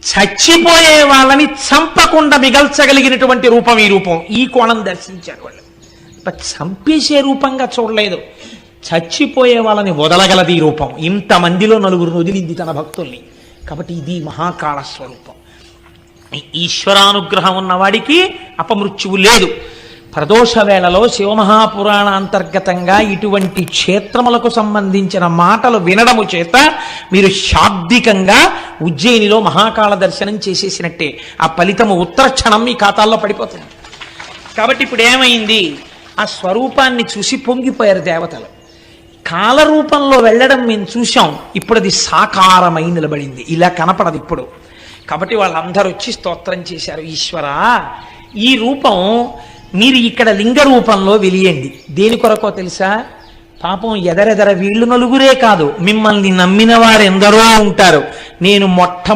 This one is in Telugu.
చచ్చిపోయే వాళ్ళని చంపకుండా మిగల్చగలిగినటువంటి రూపం ఈ రూపం. ఈ కోణం దర్శించారు వాళ్ళు. చంపేసే రూపంగా చూడలేదు. చచ్చిపోయే వాళ్ళని వదలగలది ఈ రూపం. ఇంతమందిలో నలుగురు వదిలింది తన భక్తుల్ని. కాబట్టి ఇది మహాకాళ స్వరూపం. ఈశ్వరానుగ్రహం ఉన్నవాడికి అపమృత్యువు లేదు. ప్రదోష వేళలో శివమహాపురాణ అంతర్గతంగా ఇటువంటి క్షేత్రములకు సంబంధించిన మాటలు వినడము చేత మీరు శాబ్దికంగా ఉజ్జయినిలో మహాకాళ దర్శనం చేసేసినట్టే. ఆ ఫలితము ఉత్తర క్షణం మీ ఖాతాల్లో పడిపోతుంది. కాబట్టి ఇప్పుడు ఏమైంది? ఆ స్వరూపాన్ని చూసి పొంగిపోయారు దేవతలు. కాలరూపంలో వెళ్ళడం మేము చూశాం. ఇప్పుడు అది సాకారమై నిలబడింది. ఇలా కనపడదు ఇప్పుడు. కాబట్టి వాళ్ళందరూ వచ్చి స్తోత్రం చేశారు. ఈశ్వర ఈ రూపం మీరు ఇక్కడ లింగ రూపంలో వెలియండి. దేని కొరకో తెలుసా? పాపం ఎదరెదర వీళ్ళు నలుగురే కాదు. మిమ్మల్ని నమ్మిన వారెందరో ఉంటారు. నేను మొట్ట